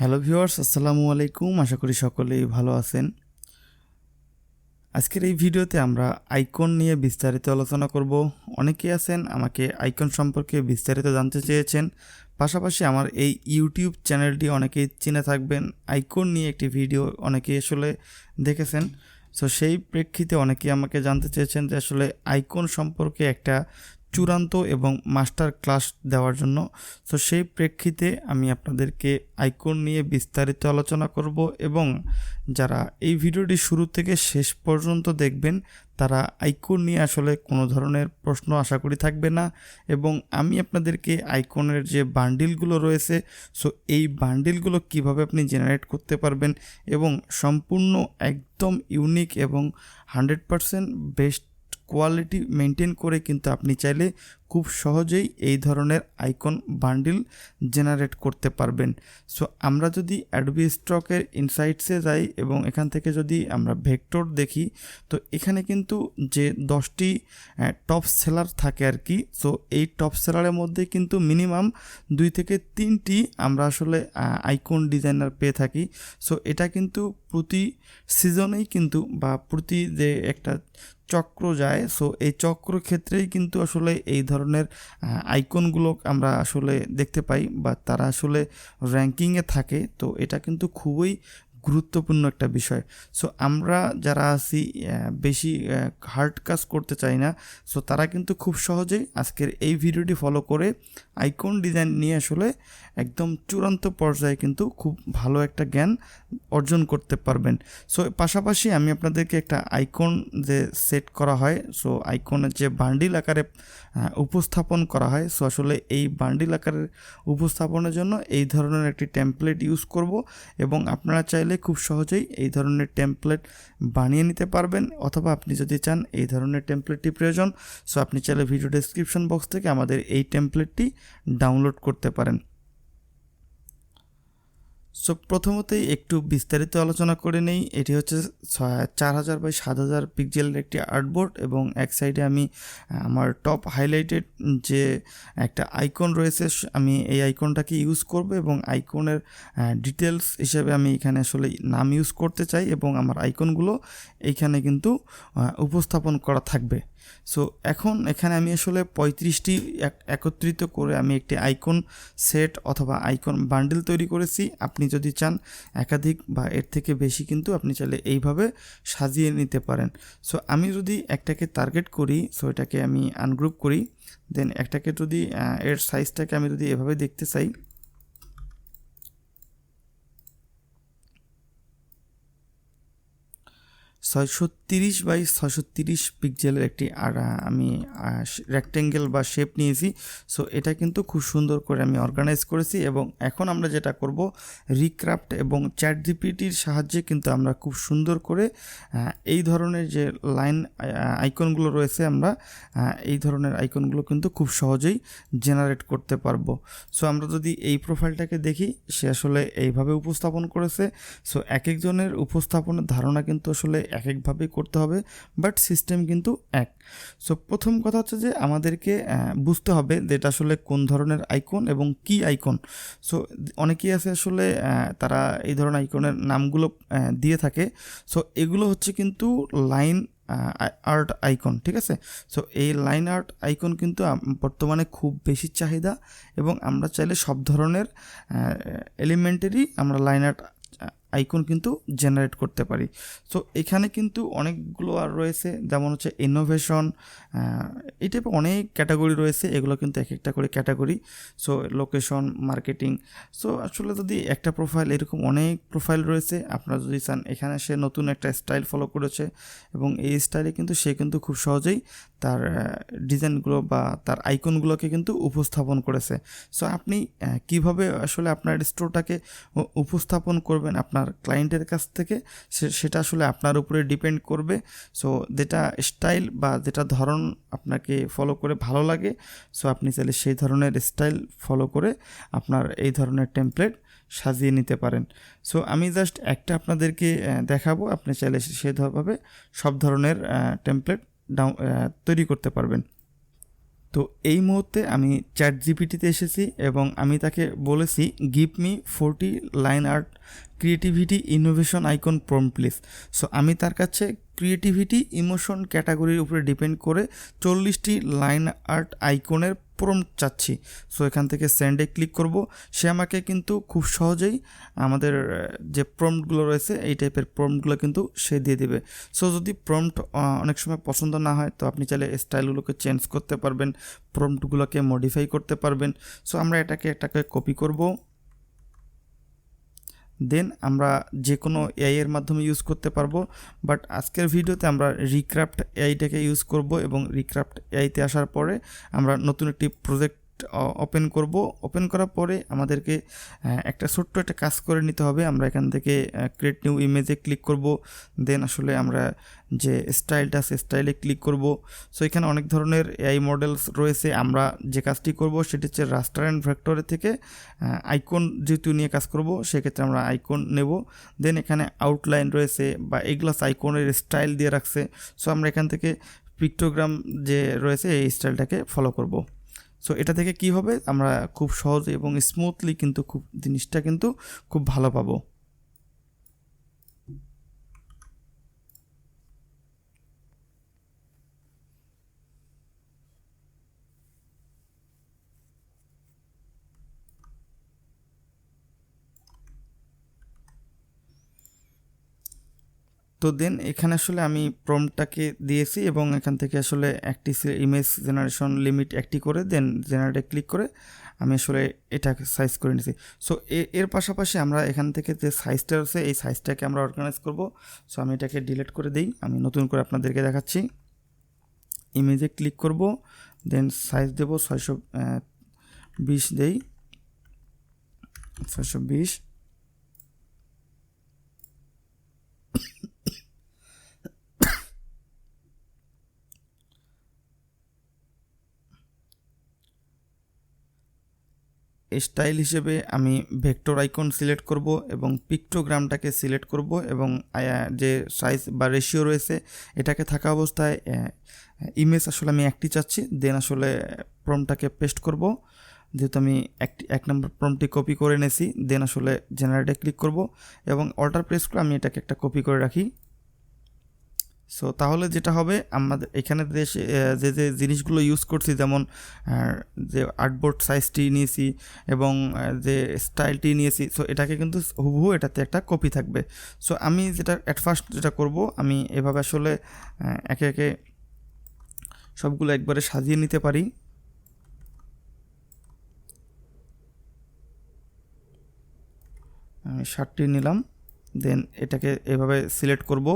Hello viewers, আসসালামু আলাইকুম। আশা করি সকলেই ভালো আছেন। আজকের এই ভিডিওতে আমরা আইকন নিয়ে বিস্তারিত আলোচনা করব। অনেকেই আছেন, আমাকে আইকন সম্পর্কে বিস্তারিত জানতে চেয়েছেন। পাশাপাশি আমার এই ইউটিউব চ্যানেলটি অনেকেই চিনে থাকবেন। আইকন নিয়ে একটি ভিডিও অনেকেই আসলে দেখেছেন। সো সেই প্রেক্ষিতে অনেকেই আমাকে জানতে চেয়েছেন যে আসলে আইকন সম্পর্কে একটা চূড়ান্ত এবং মাস্টার ক্লাস দেওয়ার জন্য। তো সেই প্রেক্ষিতে আমি আপনাদেরকে আইকন নিয়ে বিস্তারিত আলোচনা করব এবং যারা এই ভিডিওটি শুরু থেকে শেষ পর্যন্ত দেখবেন, তারা আইকন নিয়ে আসলে কোনো ধরনের প্রশ্ন আশা করি থাকবে না এবং আমি আপনাদেরকে আইকনের যে বান্ডিলগুলো রয়েছে, সো এই বান্ডিলগুলো কীভাবে আপনি জেনারেট করতে পারবেন এবং সম্পূর্ণ একদম ইউনিক এবং hundred percent best quality maintain করে কিন্তু আপনি চাইলে খুব সহজেই এই ধরনের আইকন বান্ডিল জেনারেট করতে পারবেন। সো আমরা যদি অ্যাডবি স্টকের ইনসাইটসে যাই এবং এখান থেকে যদি আমরা ভেক্টর দেখি, তো এখানে কিন্তু যে দশটি টপ সেলার থাকে আর কি সো এই টপ সেলারের মধ্যে কিন্তু মিনিমাম দুই থেকে তিনটি আমরা আসলে আইকন ডিজাইনার পেয়ে থাকি। সো এটা কিন্তু প্রতি সিজনেই কিন্তু বা প্রতি যে একটা চক্র যায় সো এই চক্র ক্ষেত্রেই কিন্তু আসলে এই ধরনের আইকনগুলো আমরা আসলে দেখতে পাই বা তারা আসলে র্যাঙ্কিংয়ে থাকে, তো এটা কিন্তু খুবই গুরুত্বপূর্ণ একটা বিষয়। সো আমরা যারা আছি বেশি হার্ড কাজ করতে চাই না। সো তারা কিন্তু খুব সহজেই আজকের এই ভিডিওটি ফলো করে আইকন ডিজাইন নিয়ে আসলে একদম চূড়ান্ত পর্যায়ে কিন্তু খুব ভালো একটা জ্ঞান অর্জন করতে পারবেন। সো পাশাপাশি আমি আপনাদেরকে একটা আইকন যে সেট করা হয় সো আইকনের যে বান্ডিল আকারে উপস্থাপন করা হয় সো আসলে এই বান্ডিল আকারের উপস্থাপনের জন্য এই ধরনের একটি টেমপ্লেট ইউজ করব এবং আপনারা চাইলে খুব সহজেই এই ধরনের টেমপ্লেট বানিয়ে নিতে পারবেন। অথবা আপনি যদি চান এই ধরনের টেমপ্লেটটি প্রয়োজন সো আপনি চাইলে ভিডিও ডেসক্রিপশন বক্স থেকে আমাদের এই টেমপ্লেটটি ডাউনলোড করতে পারেন। সো প্রথমতেই একটু বিস্তারিত আলোচনা করে নেই। এটি হচ্ছে চার হাজার বাই সাত হাজার পিক্সেলের একটি আর্টবোর্ড এবং এক সাইডে আমি আমার টপ হাইলাইটেড যে একটা আইকন রয়েছে আমি এই আইকনটাকে ইউজ করব এবং আইকনের ডিটেলস হিসেবে আমি এখানে আসলে নাম ইউজ করতে চাই এবং আমার আইকনগুলো এইখানে কিন্তু উপস্থাপন করা থাকবে। সো এখন এখানে আমি আসলে পঁয়ত্রিশটি একত্রিত করে আমি একটি আইকন সেট অথবা আইকন বান্ডেল তৈরি করেছি। আপনি যদি চান একাধিক বা এর থেকে বেশি কিন্তু আপনি চাইলে এইভাবে সাজিয়ে নিতে পারেন। সো আমি যদি একটাকে টার্গেট করি সো এটাকে আমি আনগ্রুপ করি দেন একটাকে যদি এর সাইজটাকে আমি যদি এভাবে দেখতে চাই ছয়শো তিরিশ বাই ছয়শো তিরিশ পিক্সেলের একটি আমি রেক্টেঙ্গেল বা শেপ নিয়েছি। সো এটা কিন্তু খুব সুন্দর করে আমি অর্গানাইজ করেছি এবং এখন আমরা যেটা করব রিক্রাফট এবং চ্যাট জিপিটির সাহায্যে কিন্তু আমরা খুব সুন্দর করে এই ধরনের যে লাইন আইকনগুলো রয়েছে আমরা এই ধরনের আইকনগুলো কিন্তু খুব সহজেই জেনারেট করতে পারব। সো আমরা যদি এই প্রোফাইলটাকে দেখি, সে আসলে এইভাবে উপস্থাপন করেছে। সো এক একজনের উপস্থাপনের ধারণা কিন্তু আসলে এক একভাবে করতে হবে বাট সিস্টেম কিন্তু এক। সো প্রথম কথা হচ্ছে যে আমাদেরকে বুঝতে হবে যে এটা আসলে কোন ধরনের আইকন এবং কি আইকন সো অনেকেই আছে আসলে তারা এই ধরনের আইকনের নামগুলো দিয়ে থাকে। সো এগুলো হচ্ছে কিন্তু লাইন আর্ট আইকন ঠিক আছে? সো এই লাইন আর্ট আইকন কিন্তু বর্তমানে খুব বেশি চাহিদা এবং আমরা চাইলে সব ধরনের এলিমেন্টেরই আমরা লাইন আর্ট আইকন কিন্তু জেনারেট করতে পারি। সো এখানে কিন্তু অনেকগুলো আর রয়েছে, যেমন হচ্ছে ইনোভেশন এই টাইপের অনেক ক্যাটাগরি রয়েছে, এগুলো কিন্তু এক একটা করে category so location marketing so আসলে যদি একটা প্রোফাইল এরকম অনেক প্রোফাইল রয়েছে, আপনারা যদি চান এখানে সে নতুন একটা স্টাইল ফলো করেছে, এবং এই স্টাইলে কিন্তু সে কিন্তু খুব সহজেই তার ডিজাইনগুলো বা তার আইকনগুলোকে কিন্তু উপস্থাপন করেছে। সো আপনি কীভাবে আসলে আপনার স্টোরটাকে উপস্থাপন করবেন আপনার ক্লায়েন্টের কাছ থেকে সেটা আসলে আপনার উপরে ডিপেন্ড করবে। সো যেটা স্টাইল বা যেটা ধরন আপনাকে ফলো করে ভালো লাগে সো আপনি চাইলে সেই ধরনের স্টাইল ফলো করে আপনার এই ধরনের টেমপ্লেট সাজিয়ে নিতে পারেন। সো আমি জাস্ট একটা আপনাদেরকে দেখাবো। আপনি চাইলে সেভাবে সব ধরনের টেমপ্লেট ডাউন তৈরি করতে পারবেন। তো এই মুহূর্তে আমি চ্যাট জিপিটিতে এসেছি এবং আমি তাকে বলেছি give me forty line art creativity innovation icon prompt please so আমি তার কাছে ক্রিয়েটিভিটি ইমোশন ক্যাটাগরির উপরে ডিপেন্ড করে চল্লিশটি লাইন আর্ট আইকনের প্রম্পট চাচ্ছি। সো এখান থেকে সেন্ডে ক্লিক করব। সে আমাকে কিন্তু খুব সহজেই আমাদের যে প্রম্পটগুলো রয়েছে, এই টাইপের প্রম্পটগুলো কিন্তু সে দিয়ে দেবে। সো যদি প্রম্পট অনেক সময় পছন্দ না হয়, তো আপনি চাইলে স্টাইলগুলোকে চেঞ্জ করতে পারবেন প্রম্পটগুলোকে মডিফাই করতে পারবেন। সো আমরা এটাকে এটাকে কপি করব। দেন আমরা যে কোনো এআই এর মাধ্যমে ইউজ করতে পারব। বাট আজকের ভিডিওতে আমরা রিক্রাফ্ট এআইটাকে ইউজ করব এবং রিক্রাফট এআইতে আসার পরে আমরা নতুন একটি প্রজেক্ট ওপেন করব। ওপেন করার পরে আমাদেরকে একটা ছোট্ট একটা কাজ করে নিতে হবে। আমরা এখান থেকে ক্রিয়েট নিউ ইমেজে ক্লিক করব। দেন আসলে আমরা যে স্টাইলটা আছে স্টাইলে ক্লিক করব। সো এখানে অনেক ধরনের এআই মডেলস রয়েছে। আমরা যে কাজটি করব, সেটি হচ্ছে রাস্টার অ্যান্ড ভেক্টরের থেকে আইকন যেহেতু নিয়ে কাজ করব, সেক্ষেত্রে আমরা আইকন নেব। দেন এখানে আউটলাইন রয়েছে বা এগুলাস আইকনের স্টাইল দিয়ে রাখছে। সো আমরা এখান থেকে পিক্টোগ্রাম যে রয়েছে, এই স্টাইলটাকে ফলো করব। সো এটা থেকে কি হবে? আমরা খুব সহজ এবং স্মুথলি কিন্তু খুব, জিনিসটা কিন্তু খুব ভালো পাবো। তো দেন এখানে আসলে আমি প্রমটাকে দিয়েছি এবং এখান থেকে আসলে একটি ইমেজ জেনারেশন লিমিট একটি করে দেন জেনারেটে ক্লিক করে আমি আসলে এটাকে সাইজ করে নিয়েছি সো এর পাশাপাশি আমরা এখান থেকে যে সাইজটা আছে, এই সাইজটাকে আমরা অর্গানাইজ করব। সো আমি এটাকে ডিলিট করে দিই। আমি নতুন করে আপনাদেরকে দেখাচ্ছি। ইমেজে ক্লিক করব দেন সাইজ দেব ছয়শো বিশ দেই। ছয়শো বিশ। স্টাইল হিসেবে আমি ভেক্টর আইকন সিলেক্ট করব এবং পিক্টোগ্রামটাকে সিলেক্ট করব এবং যে সাইজ বা রেশিও রয়েছে এটাকে থাকা অবস্থায় ইমেজ আসলে আমি একটি চাচ্ছি দেন আসলে প্রমটাকে পেস্ট করব। যেহেতু আমি একটি এক নম্বর প্রমটি কপি করে এনেছি দেন আসলে জেনারেটে ক্লিক করব এবং অল্টার প্রেস করে আমি এটাকে একটা কপি করে রাখি। সো তাহলে যেটা হবে, আমাদের এখানে দেশে যে যে জিনিসগুলো ইউজ করছি, যেমন যে আর্টবোর্ড সাইজটি নিয়েছি এবং যে স্টাইলটি নিয়েছি সো এটাকে কিন্তু হুবহু এটাতে একটা কপি থাকবে। সো আমি যেটা অ্যাট ফার্স্ট যেটা করব, আমি এভাবে আসলে একে একে সবগুলো একবারে সাজিয়ে নিতে পারি। আমি শার্টটি নিলাম দেন এটাকে এভাবে সিলেক্ট করব।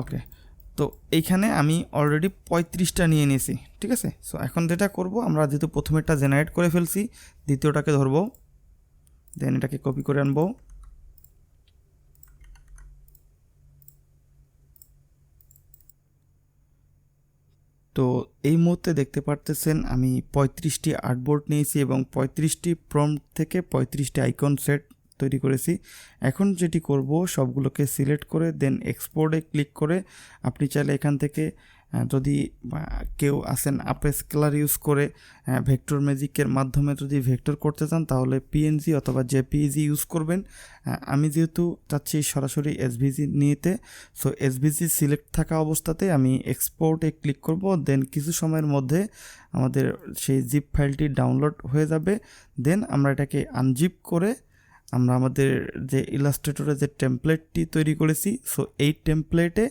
ওকে তো এইখানে আমি অলরেডি পঁয়ত্রিশটা নিয়ে নিয়েছি, ঠিক আছে? সো এখন যেটা করব, আমরা যেহেতু প্রথমেরটা জেনারেট করে ফেলছি, দ্বিতীয়টাকে ধরবো দেন এটাকে কপি করে আনব তো এই মুহূর্তে দেখতে পারতেছেন আমি পঁয়ত্রিশটি আর্টবোর্ড নিয়েছি এবং পঁয়ত্রিশটি প্রম্পট থেকে পঁয়ত্রিশটি আইকন সেট তৈরি করেছি। এখন যেটি করব, সবগুলোকে সিলেক্ট করে দেন এক্সপোর্টে ক্লিক করে, আপনি চাইলে এখান থেকে যদি কেউ আসেন আপে স্কেলার ইউজ করে ভেক্টর ম্যাজিকের মাধ্যমে যদি ভেক্টর করতে চান, তাহলে পিএনজি অথবা জেপিইজি ইউজ করবেন। আমি যেহেতু চাচ্ছি সরাসরি এসভিজি নিতে সো এসভিজি সিলেক্ট থাকা অবস্থাতে আমি এক্সপোর্টে ক্লিক করব। দেন কিছু সময়ের মধ্যে আমাদের সেই জিপ ফাইলটি ডাউনলোড হয়ে যাবে। দেন আমরা এটাকে আনজিপ করে আমরা আমাদের যে ইলাস্ট্রেটরে যে টেমপ্লেটটি তৈরি করেছি সো এই টেমপ্লেটে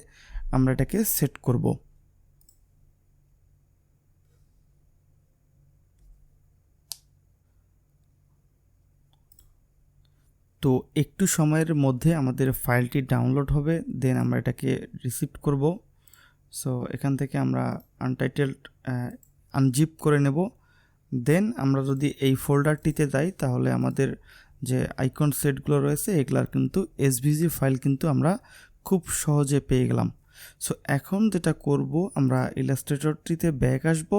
আমরা এটাকে সেট করব। তো একটু সময়ের মধ্যে আমাদের ফাইলটি ডাউনলোড হবে দেন আমরা এটাকে রিসিভ করব। সো এখান থেকে আমরা আনটাইটেলড আনজিপ করে নেব। দেন আমরা যদি এই ফোল্ডারটিতে যাই, তাহলে আমাদের যে আইকন সেটগুলো রয়েছে, এগুলার কিন্তু এসভিজি ফাইল কিন্তু আমরা খুব সহজে পেয়ে গেলাম। সো এখন যেটা করব, আমরা ইলাস্ট্রেটরটিতে ব্যাক আসব।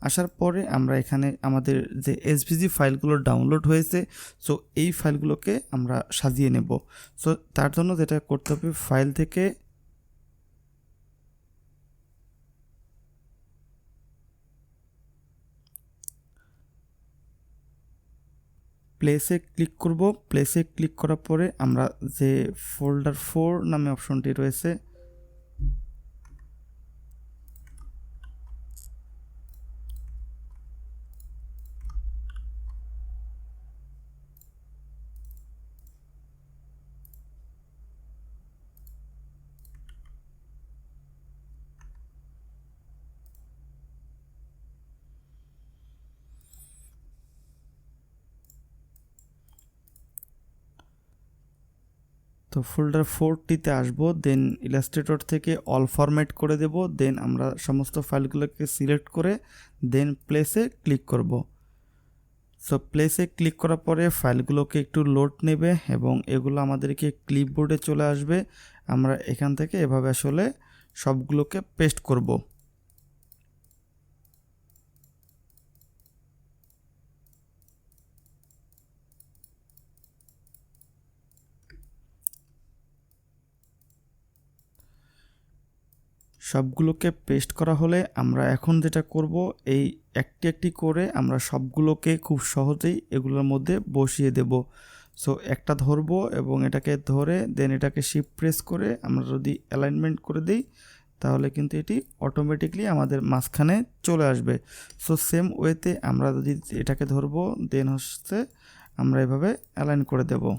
আসার পরে আমরা এখানে আমাদের যে এসভিজি ফাইলগুলো ডাউনলোড হয়েছে সো এই ফাইলগুলোকে আমরা সাজিয়ে নেব। সো তার জন্য যেটা করতে হবে ফাইল থেকে প্লেসে ক্লিক করব। প্লেসে ক্লিক করার পরে আমরা যে ফোল্ডার ফোর নামে অপশনটি রয়েছে তো ফোল্ডার ফোরটিতে আসব দেন ইলাস্ট্রেটর থেকে অল ফরম্যাট করে দেব দেন আমরা সমস্ত ফাইলগুলোকে সিলেক্ট করে দেন প্লেসে ক্লিক করব। সো প্লেসে ক্লিক করার পরে ফাইলগুলোকে একটু লোড নেবে এবং এগুলো আমাদেরকে ক্লিপবোর্ডে চলে আসবে। আমরা এখান থেকে এভাবে আসলে সবগুলোকে পেস্ট করব। সবগুলোকে পেস্ট করা হলে আমরা এখন যেটা করব, এই একটি একটি করে আমরা সবগুলোকে খুব সহজেই এগুলোর মধ্যে বসিয়ে দেব। সো একটা ধরবো এবং এটাকে ধরে দেন এটাকে শিপ প্রেস করে আমরা যদি অ্যালাইনমেন্ট করে দিই, তাহলে কিন্তু এটি অটোমেটিকলি আমাদের মাঝখানে চলে আসবে। সো সেম ওয়েতে আমরা যদি এটাকে ধরবো দেন হচ্ছে আমরা এভাবে অ্যালাইন করে দেবো।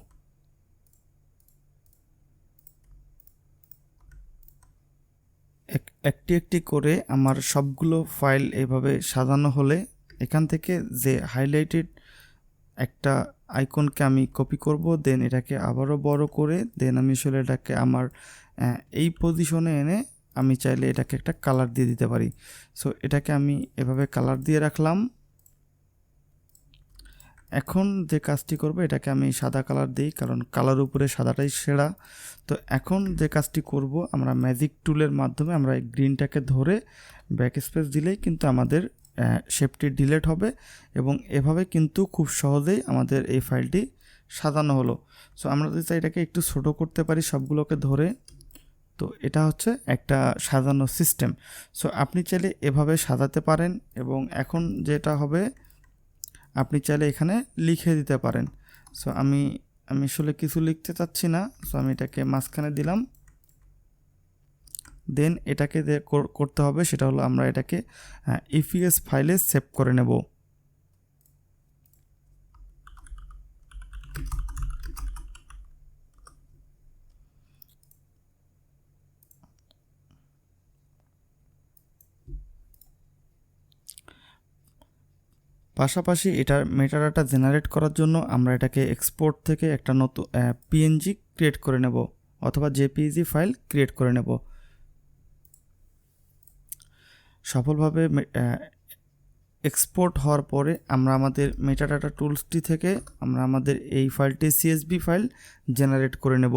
একটি একটি করে আমার সবগুলো ফাইল এভাবে সাজানো হলে এখান থেকে যে হাইলাইটেড একটা আইকনকে আমি কপি করব দেন এটাকে আবারও বড় করে দেন আমি আসলে এটাকে আমার এই পজিশনে এনে আমি চাইলে এটাকে একটা কালার দিয়ে দিতে পারি। সো এটাকে আমি এভাবে কালার দিয়ে রাখলাম। এখন যে কাজটি করব, এটাকে আমি সাদা কালার দিই, কারণ কালার উপরে সাদাটাই সেরা। তো এখন যে কাজটি করব, আমরা ম্যাজিক টুলের মাধ্যমে আমরা এই গ্রিনটাকে ধরে ব্যাক স্পেস দিলেই কিন্তু আমাদের শেপটি ডিলেট হবে এবং এভাবে কিন্তু খুব সহজেই আমাদের এই ফাইলটি সাজানো হলো। সো আমরা যদি চাই এটাকে একটু ছোটো করতে পারি সবগুলোকে ধরে, তো এটা হচ্ছে একটা সাজানো সিস্টেম সো আপনি চাইলে এভাবে সাজাতে পারেন এবং এখন যেটা হবে আপনি চাইলে এখানে লিখে দিতে পারেন। সো আমি আমি আসলে কিছু লিখতে চাচ্ছি না। সো আমি এটাকে মাঝখানে দিলাম। দেন এটাকে করতে হবে সেটা হলো আমরা এটাকে ইপিএস ফাইলে সেভ করে নেব। পাশাপাশি এটার মেটাডাটা জেনারেট করার জন্য আমরা এটাকে এক্সপোর্ট থেকে একটা নতুন পিএনজি ক্রিয়েট করে নেব অথবা জেপিইজি ফাইল ক্রিয়েট করে নেব। সফলভাবে এক্সপোর্ট হওয়ার পরে আমরা আমাদের মেটাডাটা টুলসটি থেকে আমরা আমাদের এই ফাইলটি সিএসবি ফাইল জেনারেট করে নেব।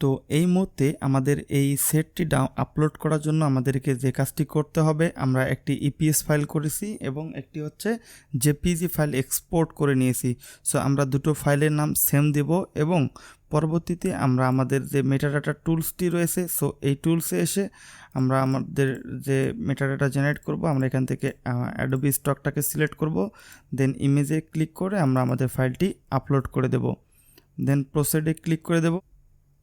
তো এই মুহূর্তে আমাদের এই সেটটি ডাউ আপলোড করার জন্য আমাদেরকে যে কাজটি করতে হবে, আমরা একটি ইপিএস ফাইল করেছি এবং একটি হচ্ছে জেপিজি ফাইল এক্সপোর্ট করে নিয়েছি। সো আমরা দুটো ফাইলের নাম সেম দেব এবং পরবর্তীতে আমরা আমাদের যে মেটাডাটা টুলসটি রয়েছে সো এই টুলসে এসে আমরা আমাদের যে মেটাডাটা জেনারেট করব, আমরা এখান থেকে অ্যাডোবি স্টকটাকে সিলেক্ট করব দেন ইমেজে ক্লিক করে আমরা আমাদের ফাইলটি আপলোড করে দেব। দেন প্রোসেডে ক্লিক করে দেব।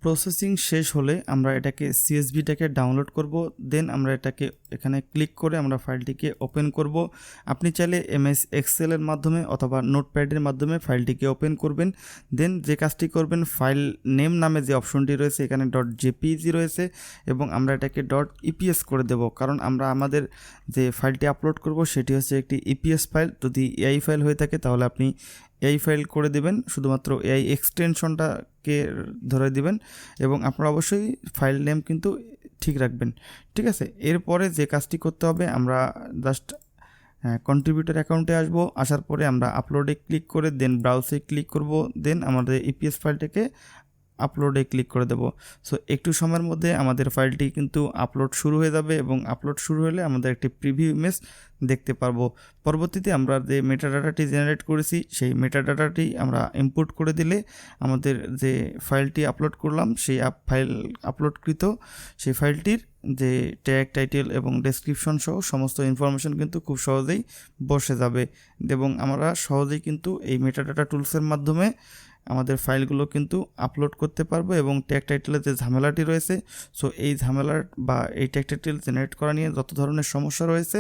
প্রসেসিং শেষ হলে আমরা এটাকে সিএসবিটাকে ডাউনলোড করব দেন আমরা এটাকে এখানে ক্লিক করে আমরা ফাইলটিকে ওপেন করব। আপনি চাইলে এমএস এক্সেলের মাধ্যমে অথবা নোটপ্যাডের মাধ্যমে ফাইলটিকে ওপেন করবেন দেন যে কাজটি করবেন ফাইল নেম নামে যে অপশনটি রয়েছে, এখানে. ডট জেপিজি রয়েছে, এবং আমরা এটাকে. ডট ইপিএস করে দেব। কারণ আমরা আমাদের যে ফাইলটি আপলোড করব, সেটি হচ্ছে একটি ইপিএস ফাইল যদি এআই ফাইল হয়ে থাকে, তাহলে আপনি এই ফাইল করে দিবেন, শুধুমাত্র এই এক্সটেনশনটাকে ধরে দিবেন এবং আপনারা অবশ্যই ফাইল নেম কিন্তু ঠিক রাখবেন। ঠিক আছে? এরপরে যে কাজটি করতে হবে, আমরা জাস্ট কন্ট্রিবিউটার অ্যাকাউন্টে আসব, আসার পরে আমরা আপলোডে ক্লিক করে দেন ব্রাউজে ক্লিক করব দেন আমাদের ইপিএস ফাইলটাকে আপলোডে ক্লিক করে দেব। সো একটু সময়ের মধ্যে আমাদের ফাইলটি কিন্তু আপলোড শুরু হয়ে যাবে এবং আপলোড শুরু হলে আমাদের একটি প্রিভিউ ইমেজ দেখতে পারব। পরবর্তীতে আমরা যে মেটাডাটাটি জেনারেট করেছি, সেই মেটাডাটাটি আমরা ইনপুট করে দিলে আমাদের যে ফাইলটি আপলোড করলাম, সেই ফাইল আপলোডকৃত সেই ফাইলটির যে ট্যাগ টাইটেল এবং ডেসক্রিপশন সহ সমস্ত ইনফরমেশন কিন্তু খুব সহজেই বসে যাবে। এবং আমরা সহজেই কিন্তু এই মেটাডাটা টুলসের মাধ্যমে আমাদের ফাইলগুলো কিন্তু আপলোড করতে পারব এবং ট্যাগ টাইটেলের যে ঝামেলাটি রয়েছে সো এই ঝামেলার বা এই ট্যাগ টাইটেল জেনারেট করা নিয়ে যত ধরনের সমস্যা রয়েছে,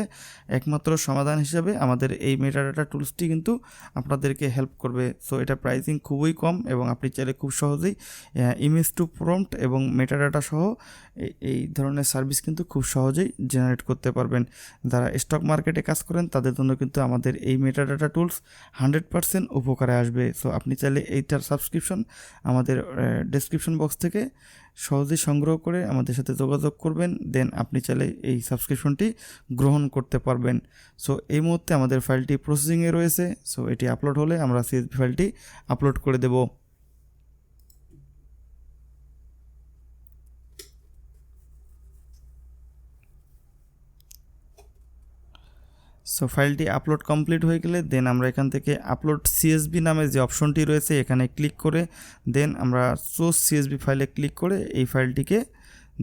একমাত্র সমাধান হিসেবে আমাদের এই মেটাডাটা টুলসটি কিন্তু আপনাদেরকে হেল্প করবে। সো এটা প্রাইসিং খুবই কম এবং আপনি চাইলে খুব সহজেই ইমেজ টু প্রম্পট এবং মেটাডাটা সহ এই ধরনের সার্ভিস কিন্তু খুব সহজেই জেনারেট করতে পারবেন। যারা স্টক মার্কেটে কাজ করেন, তাদের জন্য কিন্তু আমাদের এই মেটাডাটা টুলস হান্ড্রেড পারসেন্ট উপকারে আসবে। সো আপনি চাইলে এইটার সাবস্ক্রিপশন আমাদের ডেসক্রিপশন বক্স থেকে সহজেই সংগ্রহ করে আমাদের সাথে যোগাযোগ করবেন। দেন আপনি চাইলে এই সাবস্ক্রিপশনটি গ্রহণ করতে পারবেন। সো এই মুহূর্তে আমাদের ফাইলটি প্রসেসিংয়ে রয়েছে। সো এটি আপলোড হলে আমরা সিএসবি ফাইলটি আপলোড করে দেবো। সো ফাইলটি আপলোড কমপ্লিট হয়ে গেলে দেন আমরা এখান থেকে আপলোড সিএসবি নামে যে অপশনটি রয়েছে এখানে ক্লিক করে দেন আমরা সোর্স সিএসবি ফাইলে ক্লিক করে এই ফাইলটিকে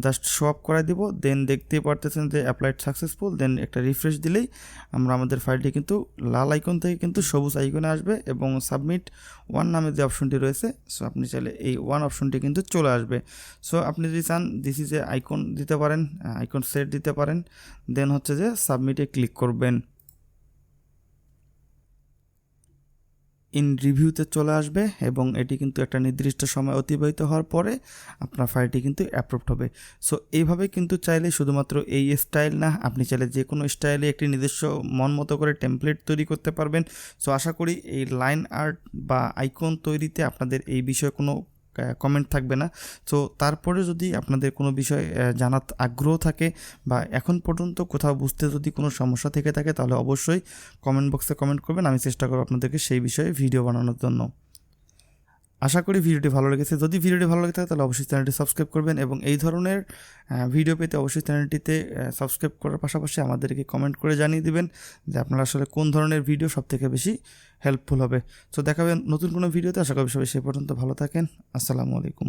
জাস্ট শো আপ করাই দিব। দেন দেখতেই পারতেছেন যে অ্যাপ্লাইড সাকসেসফুল দেন একটা রিফ্রেশ দিলেই আমরা আমাদের ফাইলটি কিন্তু লাল আইকন থেকে কিন্তু সবুজ আইকনে আসবে এবং সাবমিট ওয়ান নামে যে অপশনটি রয়েছে সো আপনি চাইলে এই ওয়ান অপশনটি কিন্তু চলে আসবে। সো আপনি যদি চান দিস ইজ এ আইকন দিতে পারেন আইকন সেট দিতে পারেন দেন হচ্ছে যে সাবমিটে ক্লিক করবেন। ইন রিভিউতে চলে আসবে এবং এটি কিন্তু একটা নির্দিষ্ট সময় অতিবাহিত হওয়ার পরে আপনার ফাইলটি কিন্তু অ্যাপ্রুভড হবে। সো এইভাবে কিন্তু চাইলে শুধুমাত্র এই স্টাইল না, আপনি চাইলে যে কোনো স্টাইলে একটি নিজস্ব মন মতো করে টেমপ্লেট তৈরি করতে পারবেন। সো আশা করি এই লাইন আর্ট বা আইকন তৈরিতে আপনাদের এই বিষয়ে কোনো কমেন্ট থাকবে না। তো তারপরে যদি আপনাদের কোনো বিষয় জানার আগ্রহ থাকে বা এখন পর্যন্ত কোথাও বুঝতে যদি কোনো সমস্যা থেকে থাকে, তাহলে অবশ্যই কমেন্ট বক্সে কমেন্ট করবেন। আমি চেষ্টা করব আপনাদেরকে সেই বিষয়ে ভিডিও বানানোর জন্য। আশা করি ভিডিওটি ভালো লেগেছে। যদি ভিডিওটি ভালো লেগে থাকে, তাহলে অবশ্যই চ্যানেলটি সাবস্ক্রাইব করবেন এবং এই ধরনের ভিডিও পেতে অবশ্যই চ্যানেলটিতে সাবস্ক্রাইব করার পাশাপাশি আমাদেরকে কমেন্ট করে জানিয়ে দিবেন যে আপনারা আসলে কোন ধরনের ভিডিও সবথেকে বেশি হেল্পফুল হবে। তো দেখাবেন নতুন কোনো ভিডিওতে। আশা করি সবাই সে পর্যন্ত ভালো থাকেন। আসসালামু আলাইকুম।